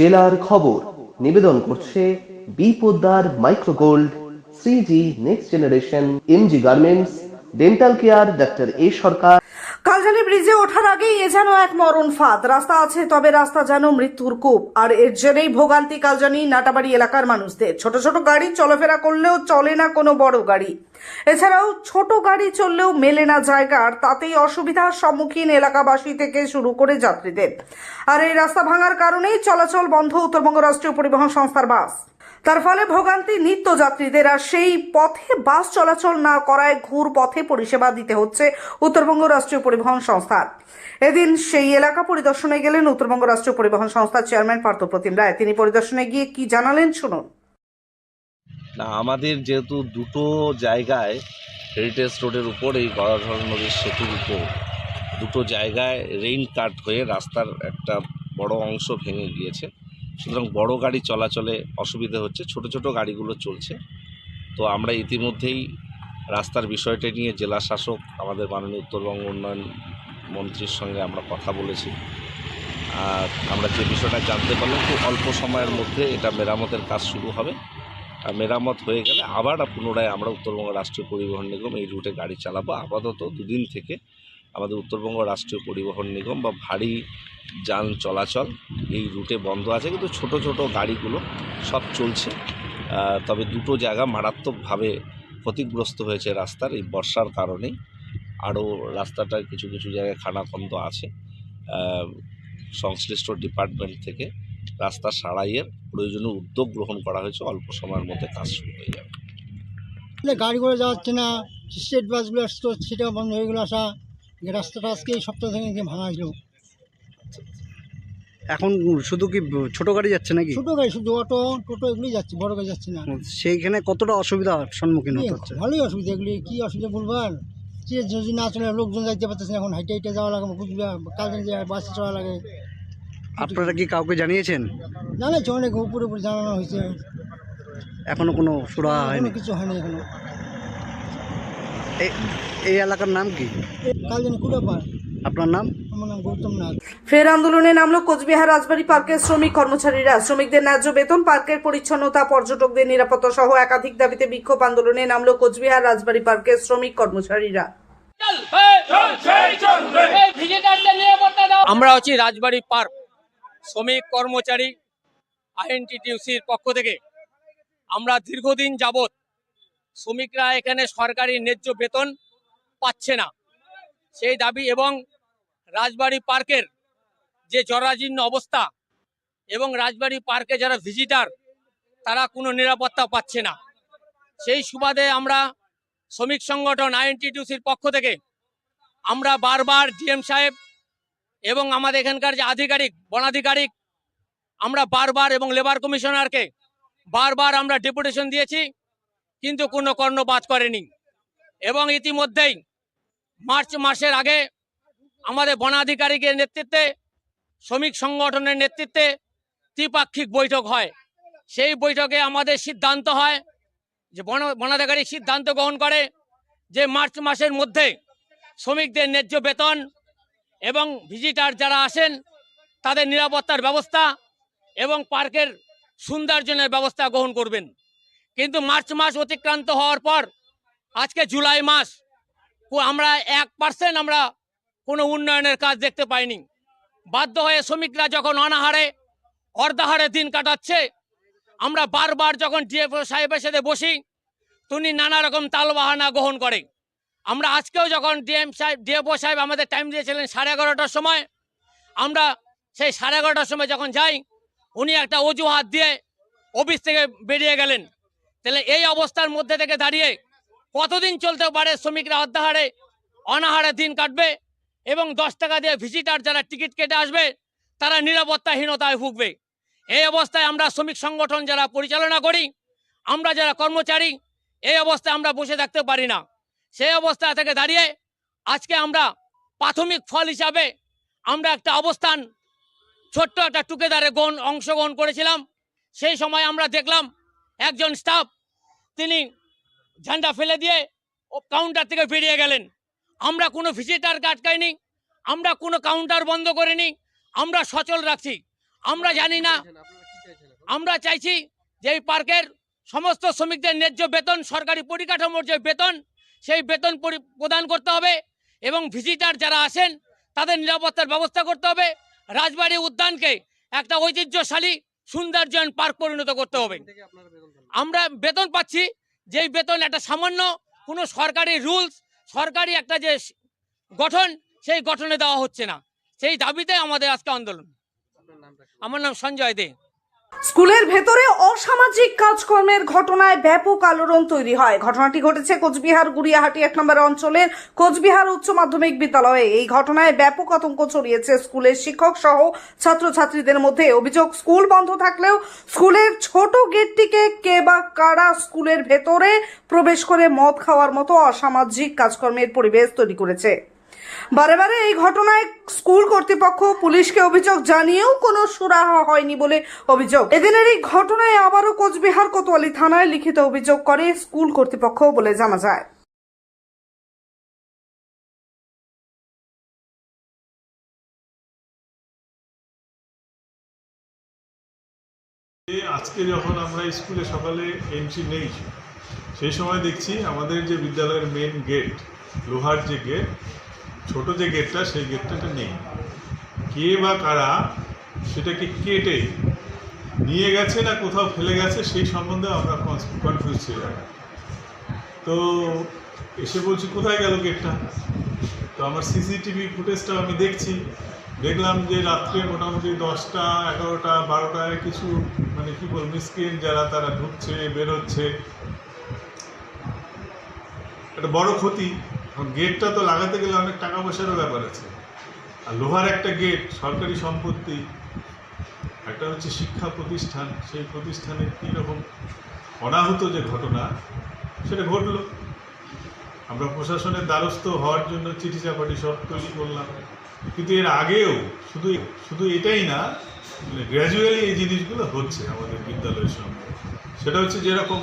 জেলার খবর। নিবেদন করছে বিপদার Microgold CG next generation MG garments, dental care, doctor A Sarkar. Kaljani ব্রিজে ওঠার আগেই এ যেন এক মরণ ফাঁদ। রাস্তা আছে, তবে রাস্তা যেন মৃত্যুর কূপ। আর এর জেরেই ভোগান্তি কালজানি নাটাবাড়ি এলাকার মানুষদের। ছোট ছোট গাড়ি চলাফেরা করলেও চলে না কোনো বড় গাড়ি। এছাড়াও ছোট গাড়ি চললেও মেলে না জায়গার তাতেই অসুবিধার সম্মুখীন এলাকাবাসী থেকে শুরু করে যাত্রীদের। আর এই রাস্তা ভাঙার কারণেই চলাচল বন্ধ উত্তরবঙ্গ রাষ্ট্রীয় পরিবহন সংস্থার বাস। তার ফলে ভোগান্তি নিত্য যাত্রীদের আর সেই পথে বাস চলাচল না করায় ঘুর পথে পরিষেবা দিতে হচ্ছে উত্তরবঙ্গ রাষ্ট্রীয় পরিবহন সংস্থার। এদিন সেই এলাকা পরিদর্শনে গেলেন উত্তরবঙ্গ রাষ্ট্রীয় পরিবহন সংস্থার চেয়ারম্যান পার্থপ্রতিম রায়। তিনি পরিদর্শনে গিয়ে কি জানালেন, শুনুন। না, আমাদের যেহেতু দুটো জায়গায় হেরিটেজ রোডের উপর এই গদাধর নদীর সেতুর উপর দুটো জায়গায় রেইন কাট হয়ে রাস্তার একটা বড় অংশ ভেঙে গিয়েছে। সুতরাং বড় গাড়ি চলাচলে অসুবিধে হচ্ছে, ছোট ছোট গাড়িগুলো চলছে। তো আমরা ইতিমধ্যেই রাস্তার বিষয়টা নিয়ে জেলা শাসক আমাদের মাননীয় উত্তরবঙ্গ উন্নয়ন মন্ত্রীর সঙ্গে আমরা কথা বলেছি। আর আমরা যে বিষয়টা জানতে পারলাম খুব অল্প সময়ের মধ্যে এটা মেরামতের কাজ শুরু হবে। আর মেরামত হয়ে গেলে আবার পুনরায় আমরা উত্তরবঙ্গ রাষ্ট্রীয় পরিবহন নিগম এই রুটে গাড়ি চালাবো। আপাতত দুদিন থেকে আমাদের উত্তরবঙ্গ রাষ্ট্রীয় পরিবহন নিগম বা ভারী যান চলাচল এই রুটে বন্ধ আছে, কিন্তু ছোট ছোট গাড়িগুলো সব চলছে। তবে দুটো জায়গা মারাত্মকভাবে ক্ষতিগ্রস্ত হয়েছে রাস্তার, এই বর্ষার কারণেই। আরও রাস্তাটা কিছু কিছু জায়গায় খানাখন্দ আছে। সংশ্লিষ্ট ডিপার্টমেন্ট থেকে রাস্তা সারাইয়ের প্রয়োজনীয় উদ্যোগ গ্রহণ করা হয়েছে, অল্প সময়ের মধ্যে কাজ শুরু হয়ে যাবে। মানে গাড়িগুলো যাচ্ছে না, স্টেট বাসগুলো আসতো সেটা বন্ধ হয়ে গেলো আসা রাস্তাটা আজকে এই সপ্তাহ থেকে ভাঙা হলো। এখন শুধু কি ছোট গাড়ি যাচ্ছে নাকি? ছোটো গাড়ি শুধু অটো টোটো এগুলোই যাচ্ছে বড় গাড়ি যাচ্ছে না। সেইখানে কতটা অসুবিধার সম্মুখীন হতে হচ্ছে? ভালোই অসুবিধা এগুলি কি অসুবিধা বলবার? যে যদি না চলে লোকজন যাইতে পারতেছে না এখন হাইটে হাইটে যাওয়া লাগে কুচবিহার কালকে যে বাসে চলা লাগে। আপনারা কি কাউকে জানিয়েছেন? জানাচ্ছে অনেক উপরে উপরে জানানো হয়েছে। এখনও কোনো সুরা হয়নি? কিছু হয়নি এখনও। এই- এলাকার নাম কি? কাল জানি কুড়ে আপনার নাম? ফের আন্দোলনে নামলো কোচবিহার রাজবাড়ী পার্কের শ্রমিক কর্মচারীরা। শ্রমিকদের ন্যায্য বেতন পার্কের পরিচ্ছন্নতা পর্যটকদের নিরাপত্তা সহ একাধিক দাবিতে বিক্ষোভ আন্দোলনে নামলো কোচবিহার রাজবাড়ী পার্কের শ্রমিক কর্মচারীরা। আমরা হচ্ছি রাজবাড়ী পার্ক। শ্রমিক কর্মচারী আইএনটিটিউসির পক্ষ থেকে। আমরা দীর্ঘদিন যাবৎ শ্রমিকরা এখানে সরকারি ন্যায্য বেতন পাচ্ছে না। সেই দাবি এবং রাজবাড়ী পার্কের যে জরাজীর্ণ অবস্থা এবং রাজবাড়ি পার্কে যারা ভিজিটার তারা কোনো নিরাপত্তা পাচ্ছে না। সেই সুবাদে আমরা শ্রমিক সংগঠন আইএনটিটিউসির পক্ষ থেকে আমরা বারবার ডিএম সাহেব এবং আমাদের এখানকার যে আধিকারিক, বনাধিকারিক, আমরা বারবার এবং লেবার কমিশনারকে বারবার আমরা ডেপুটেশন দিয়েছি, কিন্তু কোনো কর্ণপাত করেনি। এবং ইতিমধ্যেই মার্চ মাসের আগে আমাদের বনাধিকারিকের নেতৃত্বে, শ্রমিক সংগঠনের নেতৃত্বে ত্রিপাক্ষিক বৈঠক হয়। সেই বৈঠকে আমাদের সিদ্ধান্ত হয় যে বন, বনাধিকারী সিদ্ধান্ত গ্রহণ করে যে মার্চ মাসের মধ্যে শ্রমিকদের ন্যায্য বেতন এবং ভিজিটার যারা আসেন, তাদের নিরাপত্তার ব্যবস্থা এবং পার্কের সৌন্দর্যনের ব্যবস্থা গ্রহণ করবেন। কিন্তু মার্চ মাস অতিক্রান্ত হওয়ার পর, আজকে জুলাই মাস আমরা এক পার্সেন্ট আমরা কোনো উন্নয়নের কাজ দেখতে পাইনি। বাধ্য হয়ে শ্রমিকরা যখন অনাহারে, অর্ধাহারে দিন কাটাচ্ছে, আমরা বারবার যখন ডিএফও সাহেবের সাথে বসি, তিনি নানা রকম তালবাহানা গ্রহণ করে। আমরা আজকেও যখন ডিএম সাহেব, ডিএফও সাহেব আমাদের টাইম দিয়েছিলেন সাড়ে এগারোটার সময়, আমরা সেই সাড়ে এগারোটার সময় যখন যাই, উনি একটা অজুহাত দিয়ে অফিস থেকে বেরিয়ে গেলেন। তাহলে এই অবস্থার মধ্যে থেকে দাঁড়িয়ে কতদিন চলতে পারে শ্রমিকরা অর্ধাহারে, অনাহারে দিন কাটবে? এবং দশ টাকা দিয়ে ভিজিটার যারা টিকিট কেটে আসবে, তারা নিরাপত্তাহীনতায় ভুগবে। এই অবস্থায় আমরা শ্রমিক সংগঠন যারা পরিচালনা করি, আমরা যারা কর্মচারী, এই অবস্থায় আমরা বসে থাকতে পারি না। সেই অবস্থা থেকে দাঁড়িয়ে আজকে আমরা প্রাথমিক ফল হিসাবে আমরা একটা অবস্থান, ছোট্ট একটা টুকেদারে গ্রহণ অংশগ্রহণ করেছিলাম। সেই সময় আমরা দেখলাম একজন স্টাফ তিনি ঝান্ডা ফেলে দিয়ে ও কাউন্টার থেকে বেরিয়ে গেলেন। আমরা কোনো ভিজিটার ভিজিটারকে আটকাইনি আমরা কোনো কাউন্টার বন্ধ করিনি, আমরা সচল রাখছি। আমরা জানি না, আমরা চাইছি যে এই পার্কের সমস্ত শ্রমিকদের ন্যায্য বেতন, সরকারি পরিকাঠামোর যে বেতন, সেই বেতন পরি- প্রদান করতে হবে এবং ভিজিটার যারা আসেন তাদের নিরাপত্তার ব্যবস্থা করতে হবে। রাজবাড়ি উদ্যানকে একটা ঐতিহ্যশালী সৌন্দর্যায়ন পার্ক পরিণত করতে হবে। আমরা বেতন পাচ্ছি, যেই বেতন একটা সামান্য কোনো সরকারি রুলস সরকারি একটা যে গঠন সেই গঠনে দেওয়া হচ্ছে না। সেই দাবিতে আমাদের আজকে আন্দোলন। আমার নাম সঞ্জয় দে। স্কুলের ভেতরে অসামাজিক কাজকর্মের ঘটনায় ব্যাপক আলোড়ন তৈরি হয়। ঘটনাটি ঘটেছে কোচবিহার গুড়িয়াহাটি এক নম্বর অঞ্চলের কোচবিহার উচ্চ মাধ্যমিক বিদ্যালয়ে। এই ঘটনায় ব্যাপক আতঙ্ক ছড়িয়েছে স্কুলের শিক্ষক সহ ছাত্রছাত্রীদের মধ্যে। অভিযোগ, স্কুল বন্ধ থাকলেও স্কুলের ছোট গেটটিকে কে বা কারা স্কুলের ভেতরে প্রবেশ করে মদ খাওয়ার মতো অসামাজিক কাজকর্মের পরিবেশ তৈরি করেছে। বারে বারে এই ঘটনায় স্কুল কর্তৃপক্ষ পুলিশকে অভিযোগ জানিয়েও কোনো সুরাহা হয়নি বলে অভিযোগ। এদিনের এই ঘটনায় আবারও কোচবিহার কোতোয়ালি থানায় লিখিত অভিযোগ করে স্কুল কর্তৃপক্ষ বলে জানা যায়। আজকে যখন আমরা স্কুলে সকালে এন্ট্রি নেই, সেই সময় দেখছি আমাদের যে বিদ্যালয়ের মেন গেট লোহার যে গেট ছোট যে গেটটা সেই গেটটা নেই। কে বা কারা সেটাকে কেটে নিয়ে গেছে না কোথাও ফেলে গেছে, সেই সম্বন্ধে আমরা কনফিউজ ছিলাম। তো এসে বলছি, কোথায় গেল গেটটা তো আমার সিসিটিভি ফুটেজটা আমি দেখছি। দেখলাম যে রাত্রে মোটামুটি দশটা, এগারোটা, বারোটায় কিছু মানে কি বল মিসকিন যারা, তারা ঢুকছে, বেরোচ্ছে। একটা বড় ক্ষতি। কারণ গেটটা তো লাগাতে গেলে অনেক টাকা পয়সারও ব্যাপার আছে। আর লোহার একটা গেট, সরকারি সম্পত্তি, একটা হচ্ছে শিক্ষা প্রতিষ্ঠান, সেই প্রতিষ্ঠানের কীরকম অনাহত যে ঘটনা, সেটা ঘটলো। আমরা প্রশাসনের দ্বারস্থ হওয়ার জন্য চিঠি চাপাটি সব তৈরি করলাম। কিন্তু এর আগেও শুধু শুধু এটাই না মানে গ্র্যাজুয়ালি এই জিনিসগুলো হচ্ছে আমাদের বিদ্যালয়ের সঙ্গে। সেটা হচ্ছে যেরকম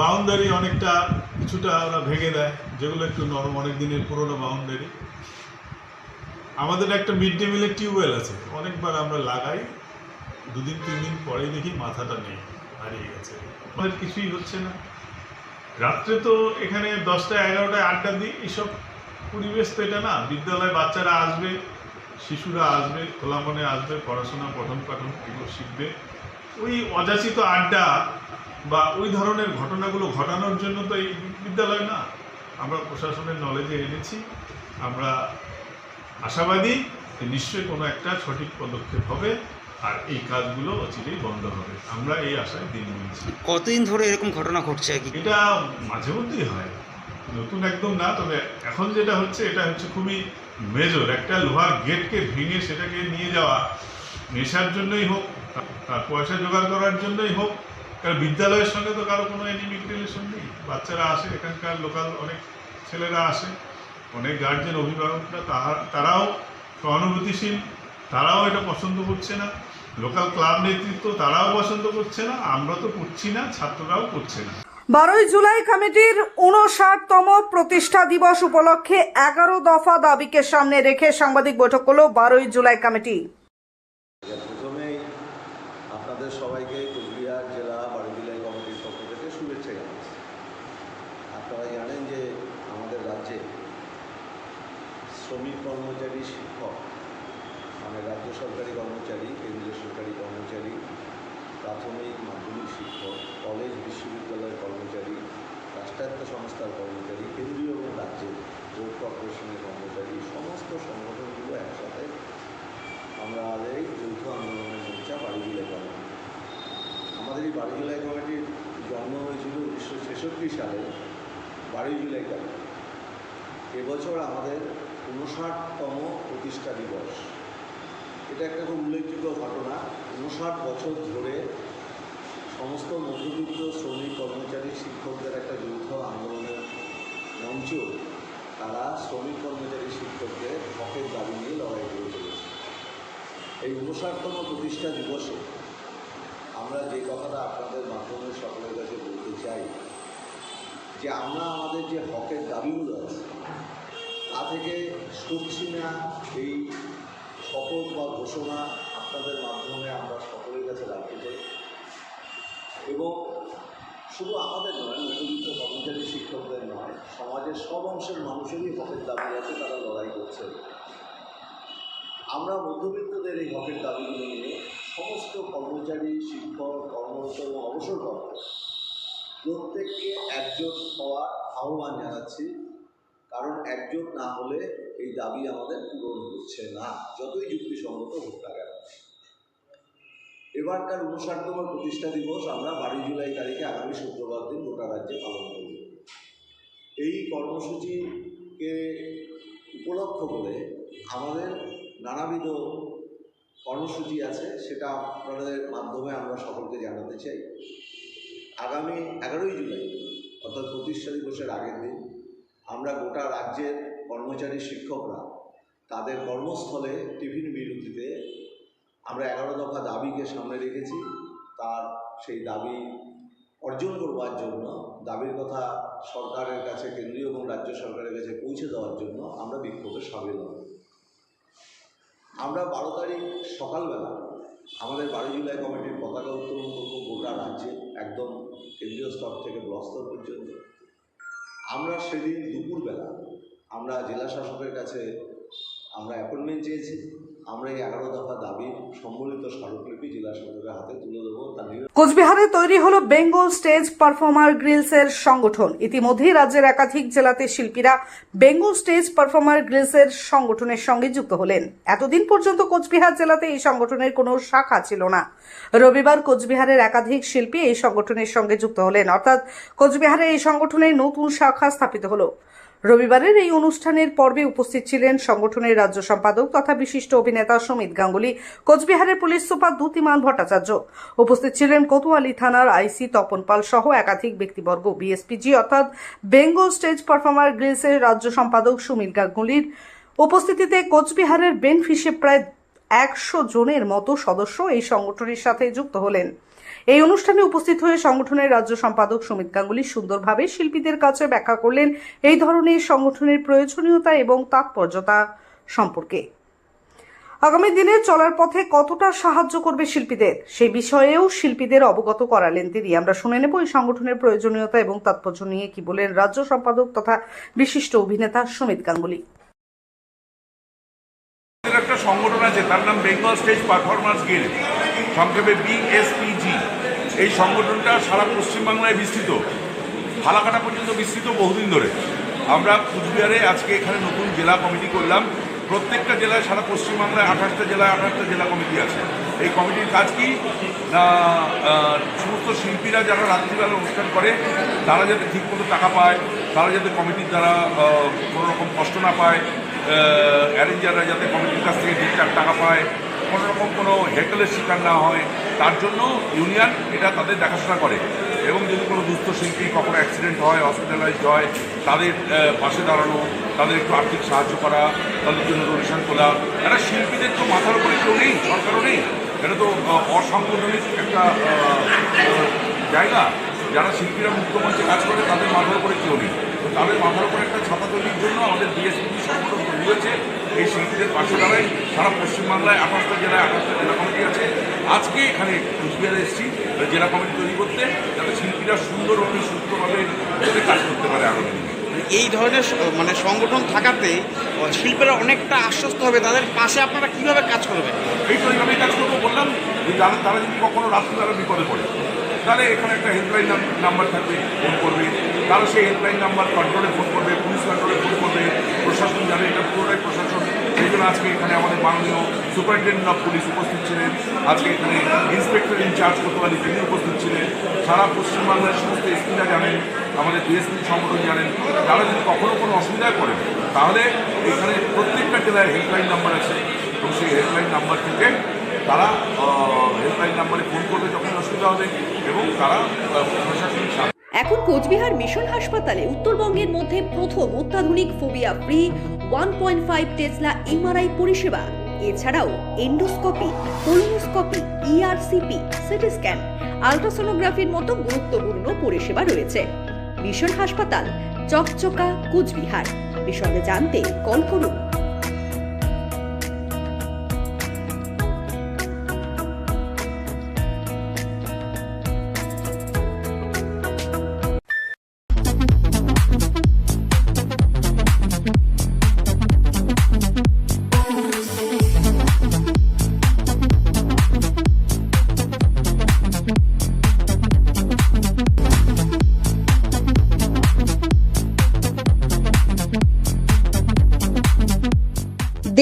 বাউন্ডারি অনেকটা কিছুটা ওরা ভেঙে দেয়, যেগুলো একটু নরম, অনেক দিনের পুরনো বাউন্ডারি। আমাদের একটা মিড ডে মিলের টিউবওয়েল আছে, অনেকবার আমরা লাগাই, দুদিন তিন দিন পরেই দেখি মাথাটা নেই, হারিয়ে গেছে। আমাদের কিছুই হচ্ছে না। রাত্রে তো এখানে দশটা, এগারোটায় আড্ডা দিই এইসব পরিবেশ তো এটা না। বিদ্যালয়ে বাচ্চারা আসবে, শিশুরা আসবে, খোলা মনে আসবে, পড়াশোনা পঠন পাঠন এগুলো শিখবে। ওই অযাচিত আড্ডা বা ওই ধরনের ঘটনাগুলো ঘটানোর জন্য তো এই বিদ্যালয় না। আমরা প্রশাসনের নলেজে এনেছি। আমরা আশাবাদী যে নিশ্চয়ই কোনো একটা সঠিক পদক্ষেপ হবে আর এই কাজগুলো অচিরেই বন্ধ হবে। আমরা এই আশায় দিন গুনছি। কতদিন ধরে এরকম ঘটনা ঘটছে কি? এটা মাঝে মধ্যেই হয়। নতুন একদম না তবে এখন যেটা হচ্ছে এটা হচ্ছে খুবই মেজর একটা লোহার গেটকে ভেঙে সেটাকে নিয়ে যাওয়া নেশার জন্যই হোক তার পয়সা জোগাড় করার জন্যই হোক কারণ বিদ্যালয়ের সঙ্গে তো কারও কোনো এনিমিক রিলেশন নেই। বাচ্চারা আসে এখানকার লোকাল অনেক ছেলেরা আসে অনেক গার্জেন অভিভাবকরা তাহা তারাও সহানুভূতিশীল তারাও এটা পছন্দ করছে না। লোকাল ক্লাব নেতৃত্ব তারাও পছন্দ করছে না আমরা তো করছি না ছাত্ররাও করছে না। বারোই জুলাই কমিটির উনষাটতম প্রতিষ্ঠা দিবস উপলক্ষে এগারো দফা দাবিকে সামনে রেখে সাংবাদিক বৈঠক করল বারোই জুলাই কমিটি। প্রথমেই আপনাদের সবাইকে কুচবিহার জেলা বারুবিলাই কমিটির পক্ষ থেকে শুভেচ্ছা জানাচ্ছি আপনারা জানেন যে আমাদের রাজ্যে শ্রমিক কর্মচারী শিক্ষক মানে রাজ্য সরকারি কর্মচারী, কেন্দ্রীয় সরকারি কর্মচারী, প্রাথমিক, মাধ্যমিক শিক্ষক, কলেজ, বিশ্ববিদ্যালয়ের কর্মচারী, রাষ্ট্রায়ত্ত সংস্থার কর্মচারী, কেন্দ্রীয় এবং রাজ্যের বোর্ড কর্পোরেশনের কর্মচারী, সমস্ত সংগঠনগুলো একসাথে আমরা এই যৌথ আন্দোলনের মোর্চা বাড়িগুলাই কমিটি আমাদের এই বাড়িগুলাই কমিটির জন্ম হয়েছিল উনিশশো ছেষট্টি সালে বাড়ি জুলাই কমিটি এবছর আমাদের উনষাটতম প্রতিষ্ঠা দিবস। এটা একটা খুব উল্লেখযোগ্য ঘটনা। উনষাট বছর ধরে সমস্ত মধ্যবিত্ত শ্রমিক, কর্মচারী, শিক্ষকদের একটা যৌথ আন্দোলনের মঞ্চ। তারা শ্রমিক, কর্মচারী, শিক্ষকদের হকের দাবি নিয়ে লড়াই করে চলেছে। এই উনষাটতম প্রতিষ্ঠা দিবসে আমরা যে কথাটা আপনাদের মাধ্যমে সকলের কাছে বলতে চাই, যে আমরা আমাদের যে হকের দাবিগুলো আছে, তা থেকে সরছি না এই শপথ বা ঘোষণা আপনাদের মাধ্যমে আমরা সকলের কাছে রাখতে চাই। এবং শুধু আমাদের নয় মধ্যবিত্ত কর্মচারী শিক্ষকদের নয়, সমাজের সব অংশের মানুষেরই হকের দাবি আছে, তারা লড়াই করছে। আমরা মধ্যবিত্তদের এই হকের দাবিগুলো নিয়ে সমস্ত কর্মচারী, শিক্ষক, কর্মরত এবং অবসরপ্রাপ্ত প্রত্যেককে একজোট হওয়ার আহ্বান জানাচ্ছি। কারণ একজোট না হলে দাবি আমাদের পূরণ হচ্ছে না। যতই যুক্তিসঙ্গত হোক না কেন। এবারকার উনষাটতম প্রতিষ্ঠা দিবস আমরা বারোই জুলাই তারিখে আগামী শুক্রবার দিন গোটা রাজ্যে পালন করব। এই কর্মসূচিকে উপলক্ষ করে আমাদের নানাবিধ কর্মসূচি আছে, সেটা আপনাদের মাধ্যমে আমরা সকলকে জানাতে চাই। আগামী এগারোই জুলাই, অর্থাৎ প্রতিষ্ঠা দিবসের আগের দিন, আমরা গোটা রাজ্যের কর্মচারী শিক্ষকরা তাদের কর্মস্থলে টিফিন বিরতিতে আমরা এগারো দফা দাবিকে সামনে রেখেছি। তার সেই দাবি অর্জন করবার জন্য, দাবির কথা সরকারের কাছে, কেন্দ্রীয় এবং রাজ্য সরকারের কাছে পৌঁছে দেওয়ার জন্য আমরা বিক্ষোভে সামিল হব। আমরা বারো তারিখ সকালবেলা আমাদের বারো জুলাই কমিটির পতাকা উত্তোলন করব গোটা রাজ্যে, একদম কেন্দ্রীয় স্তর থেকে ব্লক স্তর পর্যন্ত। আমরা সেদিন দুপুরবেলা আমরা জেলা শাসকের কাছে আমরা অ্যাপয়েন্টমেন্ট চেয়েছি। আমরা এই এগারো দফা দাবির সম্মিলিত স্মারকলিপি জেলা শাসকের হাতে তুলে দেবো। কোচবিহারে তৈরি হলো বেঙ্গল স্টেজ পারফর্মার গ্রিলস এর সংগঠন। ইতিমধ্যেই রাজ্যের একাধিক জেলাতে শিল্পীরা বেঙ্গল স্টেজ পারফর্মার গ্রিলস এর সংগঠনের সঙ্গে যুক্ত হলেন। এতদিন পর্যন্ত কোচবিহার জেলাতে এই সংগঠনের কোনো শাখা ছিল না। রবিবার কোচবিহারের একাধিক শিল্পী এই সংগঠনের সঙ্গে যুক্ত হলেন। অর্থাৎ কোচবিহারে এই সংগঠনের নতুন শাখা স্থাপিত হলো। রবিবারের এই অনুষ্ঠানের পর্বে উপস্থিত ছিলেন সংগঠনের রাজ্য সম্পাদক তথা বিশিষ্ট অভিনেতা সমিত গাঙ্গুলি, কোচবিহারের পুলিশ সুপার দ্যুতিমান ভট্টাচার্য। উপস্থিত ছিলেন কোতোয়ালি থানার আইসি তপন পাল সহ একাধিক ব্যক্তিবর্গ। বিএসপিজি অর্থাৎ বেঙ্গল স্টেজ পারফর্মার গ্রিলসের রাজ্য সম্পাদক সুমিত গাঙ্গুলির উপস্থিতিতে কোচবিহারের বেনফিশে প্রায় একশো জনের মতো সদস্য এই সংগঠনের সাথে যুক্ত হলেন। এই অনুষ্ঠানে উপস্থিত হয়ে সংগঠনের রাজ্য সম্পাদক সুমিত গাঙ্গুলি সুন্দরভাবে শিল্পীদের কাছে ব্যাখ্যা করলেন এই ধরনের সংগঠনের প্রয়োজনীয়তা এবং তাৎপর্যতা সম্পর্কে। আগামী দিনে চলার পথে কতটা সাহায্য করবে শিল্পীদের সেই বিষয়েও শিল্পীদের অবগত করালেন তিনি। আমরা শুনে নেব এই সংগঠনের প্রয়োজনীয়তা এবং তাৎপর্য নিয়ে কি বলেন রাজ্য সম্পাদক তথা বিশিষ্ট অভিনেতা সুমিত গাঙ্গুলি। একটা সংগঠন আছে, তার নাম বেঙ্গল স্টেজ পারফরমেন্স গিল্ড সংক্ষেপে বিএসপিজি এই সংগঠনটা সারা পশ্চিমবাংলায় বিস্তৃত। ফালাকাটা পর্যন্ত বিস্তৃত বহুদিন ধরে। আমরা কুচবিহারে আজকে এখানে নতুন জেলা কমিটি করলাম। প্রত্যেকটা জেলায় সারা পশ্চিমবাংলায় আঠাশটা জেলায় আঠাশটা জেলা কমিটি আছে। এই কমিটির কাজ কি? না সমস্ত শিল্পীরা যারা রাত্রিবেলা অনুষ্ঠান করে, তারা যাতে ঠিকমতো টাকা পায়, তারা যাতে কমিটির দ্বারা কোনো রকম কষ্ট না পায় অ্যারেঞ্জাররা যাতে কমিটির কাছ থেকে ঠিকঠাক টাকা পায় কোনো রকম কোনো হেকেলের শিকার না হয়, তার জন্য ইউনিয়ন এটা তাদের দেখাশোনা করে। এবং যদি কোনো দুস্থ শিল্পী কখনো অ্যাক্সিডেন্ট হয় হসপিটালাইজড হয়, তাদের পাশে দাঁড়ানো, তাদের একটু আর্থিক সাহায্য করা, তাদের জন্য ডোনেশন তোলা একটা শিল্পীদের তো মাথার উপরে কেউ নেই, সরকারও নেই। এটা তো অসাংগঠনিক একটা জায়গা। যারা শিল্পীরা মুক্ত মঞ্চে কাজ করে, তাদের মাথার উপরে কেউ নেই। তো তাদের মাথার উপরে একটা ছাতা তৈরির জন্য আমাদের বিএসপি সংগঠন তৈরি হয়েছে এই শিল্পীদের পাশে দাঁড়ায় সারা পশ্চিমবাংলায় আঠাশটা জেলায় আঠাশটা জেলা কমিটি আছে। আজকে এখানে কুচবিহারে এসেছি জেলা কমিটি তৈরি করতে যাতে শিল্পীরা সুন্দরভাবে সুস্থভাবে কাজ করতে পারে আগামী দিনে। এই ধরনের মানে সংগঠন থাকাতে শিল্পীরা অনেকটা আশ্বস্ত হবে। তাদের পাশে আপনারা কীভাবে কাজ করবেন? এই তো এইভাবে কাজ করব বললাম যে তারা যদি কখনো রাত্রিবেলা বিপদে পড়ে তাহলে এখানে একটা হেল্পলাইন নাম্বার থাকবে ফোন করবে। তারা সেই হেল্পলাইন নাম্বার কন্ট্রোলে ফোন করবে পুলিশ কন্ট্রোলে ফোন করবে, প্রশাসন জানে, এটা পুরোটাই প্রশাসন। সেই জন্য আজকে এখানে আমাদের মাননীয় সুপারিনটেন্ডেন্ট অফ পুলিশ উপস্থিত ছিলেন। আজকে এখানে ইন্সপেক্টর ইনচার্জ কোতোয়ালি তিনি উপস্থিত ছিলেন। সারা পশ্চিমবাংলার সমস্ত এসপিরা জানেন, আমাদের ডিএসপি সংগঠন জানেন। তারা যদি কখনো কোনো অসুবিধায় পড়ে, তাহলে এখানে প্রত্যেকটা জেলায় হেল্পলাইন নাম্বার আছে। এবং সেই হেল্পলাইন নাম্বার থেকে তারা হেল্পলাইন নাম্বারে ফোন করবে যখন অসুবিধা হবে এবং তারা প্রশাসনিক এখন কোচবিহার মিশন হাসপাতালে উত্তরবঙ্গের মধ্যে প্রথম অত্যাধুনিক phobia free one point five tesla MRI পরিষেবা। এছাড়াও endoscopy, colonoscopy ERCP CT scan, আলট্রাসোনোগ্রাফির মতো গুরুত্বপূর্ণ পরিষেবা রয়েছে। মিশন হাসপাতাল, চকচকা, কুচবিহার। বিশদে জানতে কল করুন।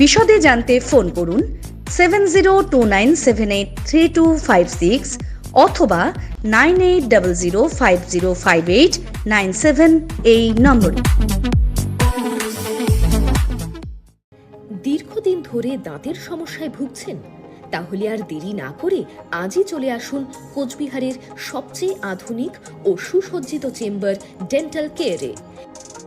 বিশদে জানতে ফোন করুন seven zero two nine seven eight three two five six অথবা nine eight double zero five zero five eight nine seven এই নম্বরে। দীর্ঘদিন ধরে দাঁতের সমস্যায় ভুগছেন? তাহলে আর দেরি না করে আজই চলে আসুন কোচবিহারের সবচেয়ে আধুনিক ও সুসজ্জিত চেম্বার ডেন্টাল কেয়ারে।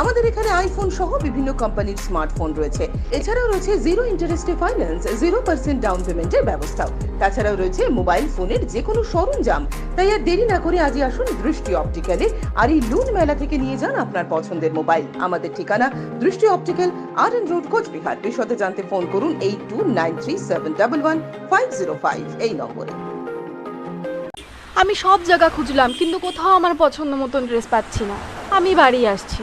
আমাদের এখানে আইফোন সহ বিভিন্ন কোম্পানির স্মার্টফোন রয়েছে। এছাড়াও রয়েছে জিরো ইন্টারেস্টে ফাইন্যান্স জিরো পার্সেন্ট ডাউন পেমেন্টের ব্যবস্থাও। তাছাড়াও রয়েছে মোবাইল ফোনের যে কোনো সরঞ্জাম। তাই আর দেরি না করে আজই আসুন দৃষ্টি অপটিক্যালে আর এই লুন মেলা থেকে নিয়ে যান আপনার পছন্দের মোবাইল আমাদের ঠিকানা Drishti optical R N road Coochbehar. বিশদে জানতে ফোন করুন eight two nine three seven double one five zero five এই নম্বরে। আমি সব জায়গা খুঁজলাম, কিন্তু কোথাও আমার পছন্দ মতন ড্রেস পাচ্ছি না। আমি বাড়ি আসছি।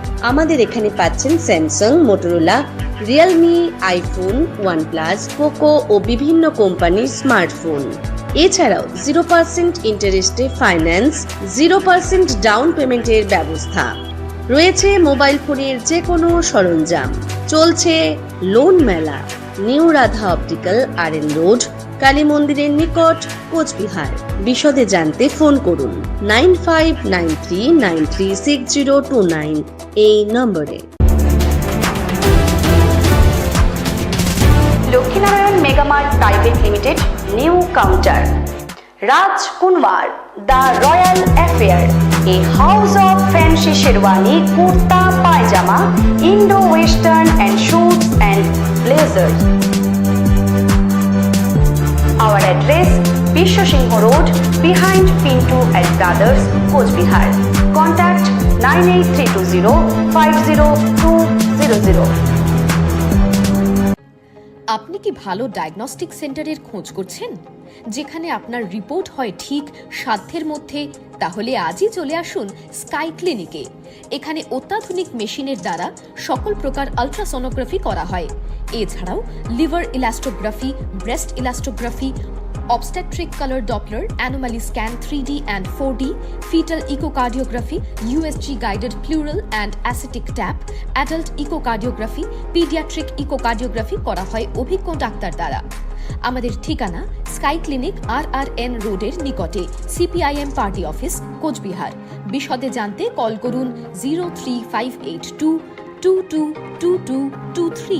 আমাদের এখানে পাচ্ছেন Samsung Motorola Realme iPhone OnePlus Poco ও বিভিন্ন কোম্পানির স্মার্টফোন এছাড়াও জিরো পার্সেন্ট ইন্টারেস্টে ফাইন্যান্স জিরো পার্সেন্ট ডাউন পেমেন্টের ব্যবস্থা। রয়েছে মোবাইল ফোনের যে কোনো সরঞ্জাম। চলছে লোন মেলা। New Radha optical R N road Kali মন্দিরের নিকট কোচবিহার। বিশদে জানতে ফোন করুন nine five nine three nine six zero two nine এই নম্বরে। Lakshminarayan Megamart private limited new counter. Raj Kunwar, the royal affair, a house of fancy sherwani kurta, pyjama Indo western and suits and blazer Our address nine eight three two zero five zero two zero zero আপনি কি ভালো diagnostic সেন্টারের খোঁজ করছেন? যেখানে আপনার report হয় ঠিক সাধ্যের মধ্যে, তাহলে আজই চলে আসুন স্কাই ক্লিনিকে এখানে অত্যাধুনিক মেশিনের দ্বারা সকল প্রকার আলট্রাসোনোগ্রাফি করা হয়। এছাড়াও liver elastography, breast elastography obstetric colour doppler, anomaly scan three D and four D, fetal echocardiography, USG guided pleural and ascitic tap, adult echo cardiography paediatric echo cardiography করা হয় অভিজ্ঞ ডাক্তার দ্বারা। আমাদের ঠিকানা sky clinic R R N রোডের নিকটে, CPIM party office, Cooch Behar. বিশদে জানতে কল করুন zero three five eight two two two two two two three.